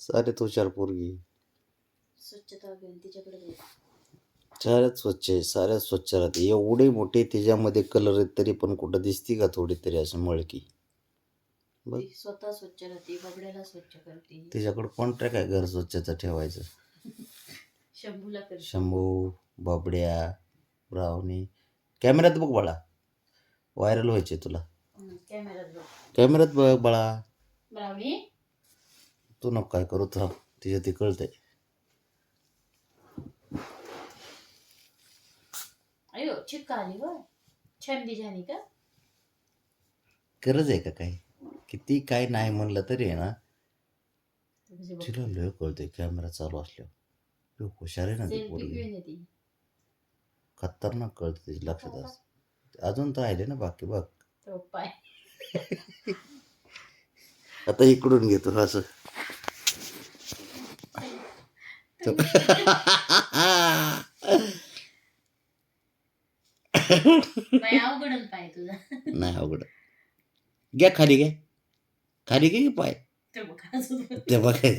साऱ्यात हुशार पोरगी स्वच्छता अभियान तिच्याकडे दे. साऱ्यात स्वच्छ आहे साऱ्यात स्वच्छ राहते. एवढे मोठे त्याच्यामध्ये कलर आहेत तरी पण कुठं दिसती का थोडी तरी असं मळकी? बघ. ती स्वतः स्वच्छ राहते बबड्याला स्वच्छ करते. त्याच्याकडं कॉन्ट्रॅक्ट आहे घर स्वच्छता ठेवायचं. शंभूला करते. शंभू बाबड्या ब्रावणी कॅमेऱ्यात बघ बाळा. व्हायरल व्हायचे तुला. हं, कॅमेऱ्यात बघ. कॅमेऱ्यात बघ बाळा. ब्रावणी तू नको काय करू थांब. तिच्या ते कळतंय. अयो चिक्का आली व छान बिजानी का? गरज आहे का काय किती काय नाही म्हणलं तरी आहे ना. तुझे बघ. तिला लय कळतंय कॅमेरा चालू असल्यावर. लय हुशार आहे ना ती सेल्फी पोरगी. घेऊन येते. खतरनाक कळतं तिची लक्षात असतं अजून तर राहिले ना बाकी बघ. तो पाय. आता इकडून घेतो असं. पाय तुझा. नाही अवघड. घ्या खाली घ्या. खाली घे की पाय. तो बघ अजून. बघ. ते बघा.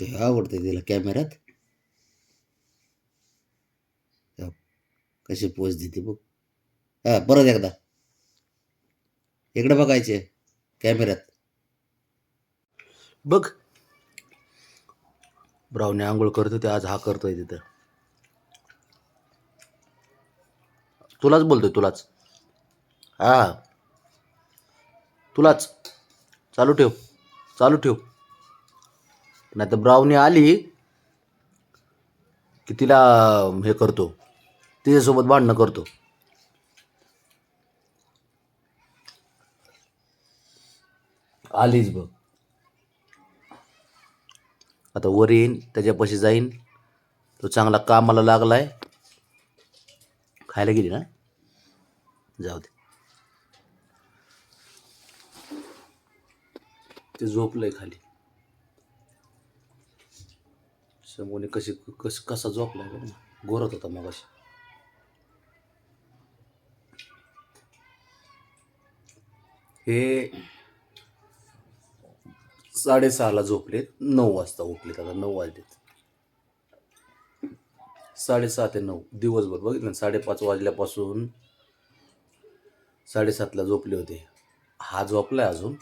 ते आवडते तिला कॅमेऱ्यात. कशी पोच देते बघ. हा परत एकदा. इकडे बघायचे कॅमेऱ्यात. बघ. ब्राऊने आंघोळ करतो ते आज हा करतोय तिथं. तुलाच बोलतोय तुलाच. हा. तुलाच. चालू ठेव. चालू ठेव. नाही तर ब्राऊनी आली की तिला हे करतो. तिच्यासोबत भांडणं करतो. आलीच बघ. आता वर येईन त्याच्यापाशी जाईन. तो चांगला कामाला लागलाय. खायला गेली ना? जाऊ दे. ते झोपलंय खाली. समोने कशी कस कसा झोपलाय बघ ना. गोरत होता मग हे साडेसहाला झोपलेत. नऊ वाजता उठलेत आता नऊ वाजलेत. साडेसहा ते नऊ. दिवसभर बघितलं साडेपाच वाजल्यापासून साडेसातला झोपले होते. हा झोपलाय अजून.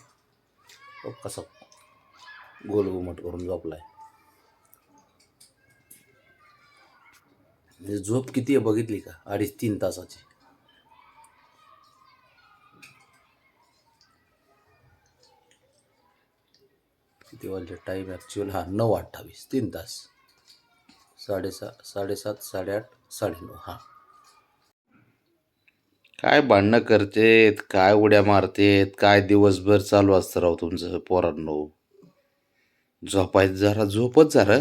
कसा गोलघुमट करून झोपलाय. म्हणजे झोप किती आहे बघितली का? अडीच तीन तासाची. किती वाजले टाईम ॲक्च्युअल हा नऊ अठ्ठावीस तीन तास. साडेसात साडेसात साडेआठ साडेनऊ हा. काय भांडणं करतेत? काय उड्या मारतेत? काय दिवसभर चालू असतं राव तुमचं पोरांनो? झोपायचं जरा झोपच जरा.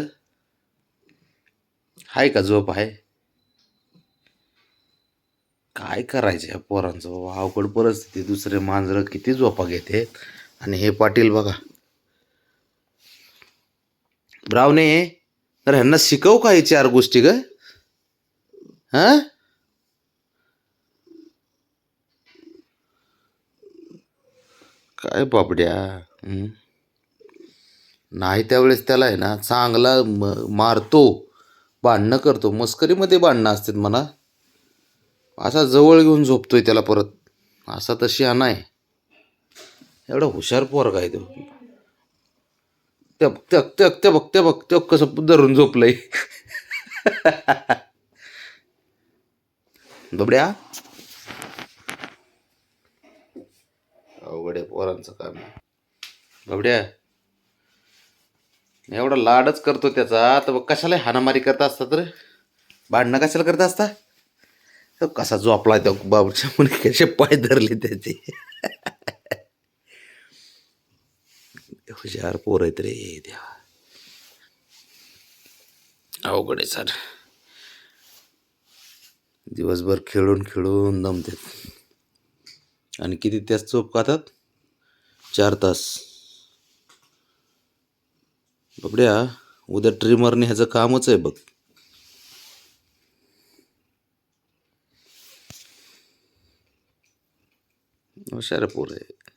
आहे का झोप आहे? काय करायचं या पोरांचं? बाबा अवघड परिस्थिती. दुसरे मांजरं किती झोपा घेते आणि हे पाटील बघा. ब्रावणे तर ह्यांना शिकवू का हे चार गोष्टी ग? हा? काय बापड्या नाही त्यावेळेस त्याला आहे ना चांगला म मारतो भांडणं करतो. मस्करीमध्ये भांडणं असतात म्हणा. असा जवळ घेऊन झोपतोय त्याला परत. असा तशी हा नाही. एवढा हुशार पोरगा आहे तो. त्या त्या त्या त्या बघ त्या बघ त्या कसं धरून झोपलंय. बबड्या. अवघड आहे पोरांचं काम. बबड्या. एवढा लाडच करतो त्याचा. तर मग कशाला हाणामारी करत असता तर. भांडणं कशाला करत असता? तो कसा झोपला त्या बाबूच्या मुली कसे पाय धरले त्याचे. हुशार पोर आहेत रे. देवा. अवघड आहे सर. दिवसभर खेळून खेळून दमतात. आणि किती तास चोप खातात? चार तास. बबड्या उद्या ट्रिमरने ह्याचं कामच आहे बघ. हुशार पोर आहे